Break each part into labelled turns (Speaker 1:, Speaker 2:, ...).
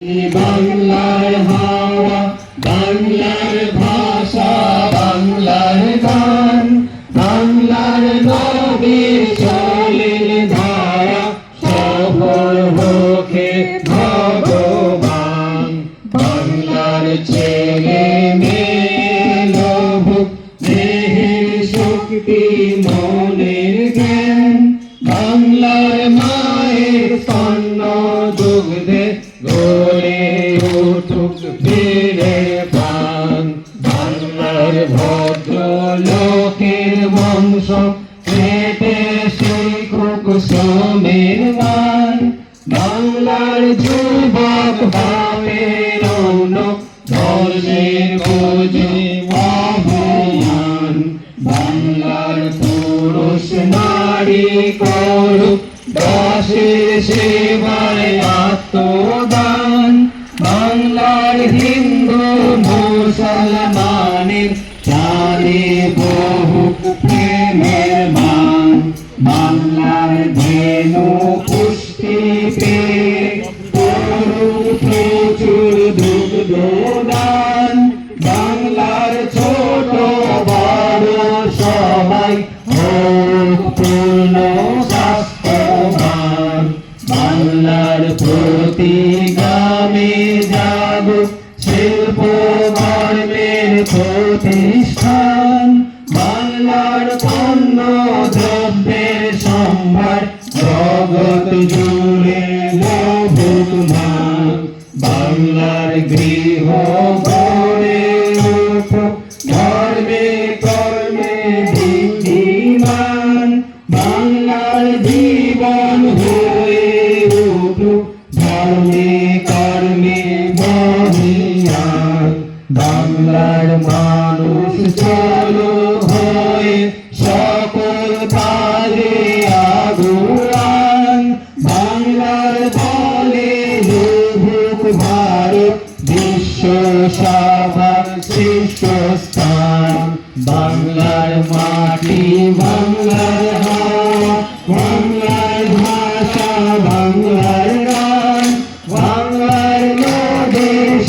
Speaker 1: বাংলার হাওয়া বাংলার ভাষা বাংলার গান বাংলার নদী চলে ধারা সফল উঠুক ফিরে প্রাণ। বাংলার ভদ্র লোকের বংশ কেটে শিখুক শ্রমের মান। বাংলার যুবক ভাবের অন্য ধর্মের বোঝে অভিযান বাংলার পুরুষ নারী করুক, দাসের সেবায় বাংলার হিন্দু মুসলমানের জানে বহু প্রেমের মান। বাংলার ধেনু পুষ্টি পেয়ে প্রচুর দান। বাংলার ছোট বড় সবাই পূর্ণ স্বাস্থ্যবান। বাংলার প্রতি যাব শিল্প কর্মের প্রতিষ্ঠান বাংলার পণ্য দ্রব্যের সম্ভার জগৎ জুড়ে বাংলার গৃহ বাংলার মানুষ চলো হয়ে সকল কাজে আগুয়ান। বাংলার বলে লুভুক ভারত বিশ্ব সভার শীর্ষস্থান বাংলার মাটি, বাংলার হাওয়া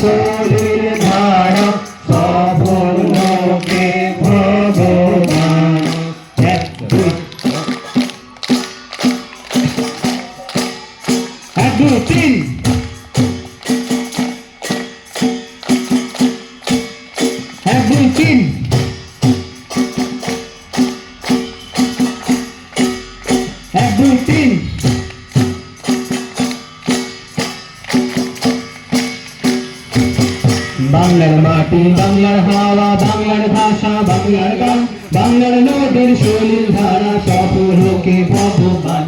Speaker 1: শরীর ধারা সফল লোকে ভগবান এক দুই তিন। এক দুই তিন। বাংলার মাটি বাংলার হাওয়া বাংলার ভাষা বাংলার গান বাংলার নদীর শরীর ধারা সকলকে ভগবান।